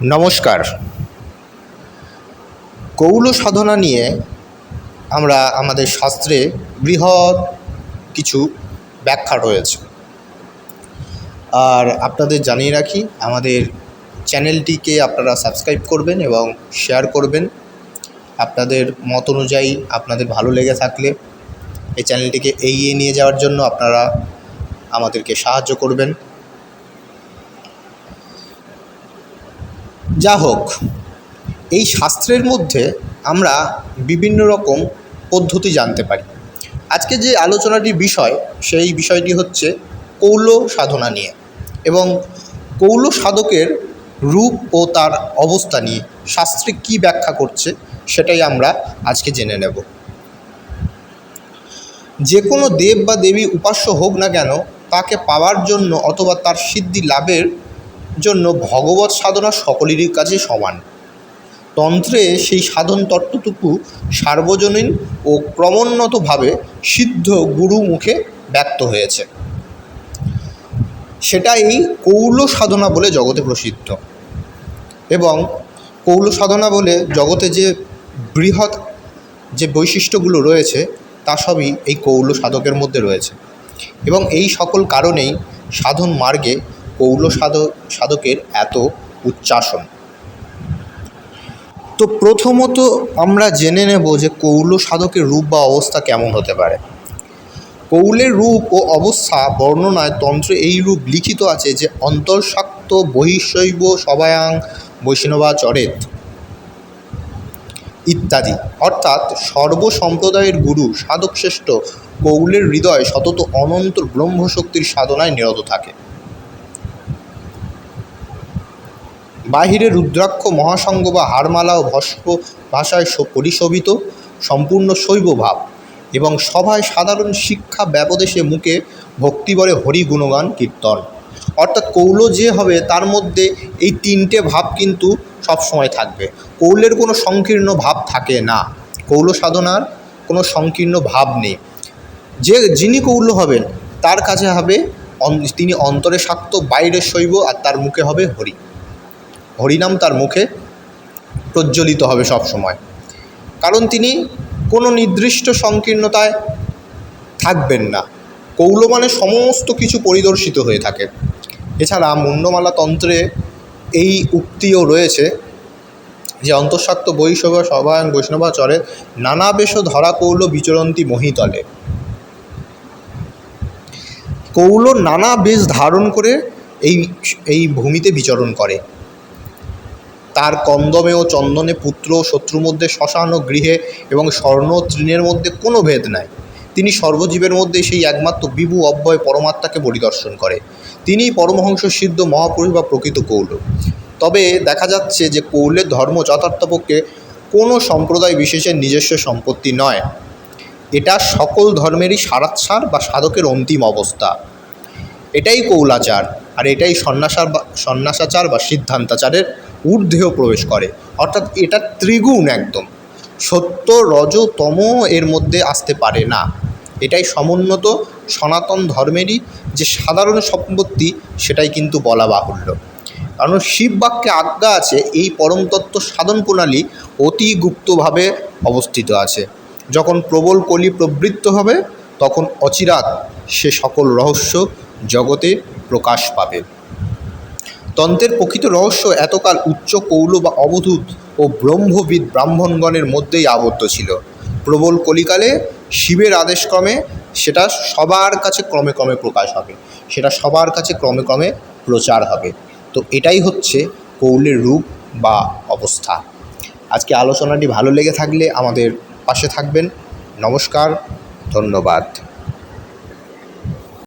নমস্কার। কৌল সাধনা নিয়ে আমরা আমাদের শাস্ত্রে বৃহৎ কিছু ব্যাখ্যা রয়েছে। আর আপনাদের জানিয়ে রাখি, আমাদের চ্যানেলটিকে আপনারা সাবস্ক্রাইব করবেন এবং শেয়ার করবেন। আপনাদের মত অনুযায়ী আপনাদের ভালো লেগে থাকলে এই চ্যানেলটিকে এগিয়ে নিয়ে যাওয়ার জন্য আপনারা আমাদেরকে সাহায্য করবেন। যা হোক, এই শাস্ত্রের মধ্যে আমরা বিভিন্ন রকম পদ্ধতি জানতে পারি। আজকে যে আলোচনাটির বিষয়, সেই বিষয়টি হচ্ছে কৌল সাধনা নিয়ে এবং কৌল সাধকের রূপ ও তার অবস্থা নিয়ে, শাস্ত্রে কী ব্যাখ্যা করছে সেটাই আমরা আজকে জেনে নেব। যে কোনো দেব বা দেবী উপাস্য হোক না কেন, তাকে পাওয়ার জন্য অথবা তার সিদ্ধি লাভের জন্য ভগবত সাধনা সকলেরই কাছে সমান। তন্ত্রে সেই সাধন তত্ত্বটুকু সার্বজনীন ও ক্রমোন্নতভাবে সিদ্ধ গুরু মুখে ব্যক্ত হয়েছে। সেটাই কৌল সাধনা বলে জগতে প্রসিদ্ধ। এবং কৌল সাধনা বলে জগতে যে বৃহৎ যে বৈশিষ্ট্যগুলো রয়েছে, তা সবই এই কৌল সাধকের মধ্যে রয়েছে। এবং এই সকল কারণেই সাধন মার্গে কৌল সাধক সাধকের এত উচ্চাসন। তো প্রথমত আমরা জেনে নেব যে কৌল সাধকের রূপ বা অবস্থা কেমন হতে পারে। কৌলের রূপ ও অবস্থা, বর্ণনায় তন্ত্রে এই রূপ লিখিত আছে যে অন্তর্শাক্ত বহিঃশৈব সবায়াং বৈষ্ণবাচরেত ইত্যাদি। অর্থাৎ সর্বসম্প্রদায়ের গুরু, সাধকশ্রেষ্ঠ কৌলের হৃদয় সতত অনন্ত ব্রহ্মশক্তির সাধনায় নিরত থাকে। বাহিরে রুদ্রাক্ষ, মহাসঙ্গ বা হারমালা ও ভস্ম ভাষায় পরিশোভিত, সম্পূর্ণ শৈব ভাব এবং সভায় সাধারণ শিক্ষা ব্যপদেশে মুখে ভক্তিবরে হরি গুণগান, কীর্তন। অর্থাৎ কৌল যে হবে, তার মধ্যে এই তিনটে ভাব কিন্তু সবসময় থাকবে। কৌলের কোনো সংকীর্ণ ভাব থাকে না। কৌল সাধনার কোনো সংকীর্ণ ভাব নেই। যে, যিনি কৌল হবেন, তার কাছে হবে তিনি অন্তরে শাক্ত, বাইরে শৈব আর তার মুখে হবে হরি। হরিনাম তার মুখে প্রজ্বলিত হবে সব সময়। কারণ তিনি কোনো নির্দিষ্ট সংকীর্ণতায় থাকবেন না। কৌল মানে সমস্ত কিছু পরিদর্শিত হয়ে থাকে। এছাড়া মুন্ডমালা তন্ত্রে এই উক্তিও রয়েছে যে অন্তঃস্বাত্ত বৈষব সভায়ন বৈষ্ণবাচরে নানা বেশ ধরা কৌল বিচরন্তি মহিতলে। কৌল নানা বেশ ধারণ করে এই এই ভূমিতে বিচরণ করে। তার কন্দমে ও চন্দনে পুত্র ও শত্রুর মধ্যে শ্মশান ও গৃহে এবং স্বর্ণ তৃণের মধ্যে কোনো ভেদ নাই। তিনি সর্বজীবের মধ্যে সেই একমাত্র বিভু অব্যয় পরমাত্মাকে পরিদর্শন করে। তিনিই পরমহংস সিদ্ধ মহাপুরুষ বা প্রকৃত কৌল। তবে দেখা যাচ্ছে যে কৌলের ধর্ম যথার্থপক্ষে কোনো সম্প্রদায় বিশেষের নিজস্ব সম্পত্তি নয়। এটা সকল ধর্মেরই সারাৎসার বা সাধকের অন্তিম অবস্থা। এটাই কৌলাচার আর এটাই সন্ন্যাসার বা সন্ন্যাসাচার বা সিদ্ধান্তাচারের ঊর্ধ্বেও প্রবেশ করে। অর্থাৎ এটা ত্রিগুণ একদম। সত্য রজ তম এর মধ্যে আসতে পারে না। এটাই সমুন্নত সনাতন ধর্মেরই যে সাধারণ সম্পত্তি, সেটাই কিন্তু বলা বাহুল্য। কারণ শিব বাক্যে আজ্ঞা আছে, এই পরম তত্ত্ব সাধন প্রণালী অতি গুপ্তভাবে অবস্থিত আছে। যখন প্রবল কলি প্রবৃত্ত হবে, তখন অচিরাত সে সকল রহস্য জগতে প্রকাশ পাবে। তন্ত্রের প্রকৃত রহস্য এতকাল উচ্চ কৌল বা অবধূত ও ব্রহ্মবিদ ব্রাহ্মণগণের মধ্যেই আবদ্ধ ছিল। প্রবল কলিকালে শিবের আদেশক্রমে সেটা সবার কাছে ক্রমে ক্রমে প্রকাশ হবে, সেটা সবার কাছে ক্রমে ক্রমে প্রচার হবে। তো এটাই হচ্ছে কৌলের রূপ বা অবস্থা। আজকে আলোচনাটি ভালো লেগে থাকলে আমাদের পাশে থাকবেন। নমস্কার, ধন্যবাদ।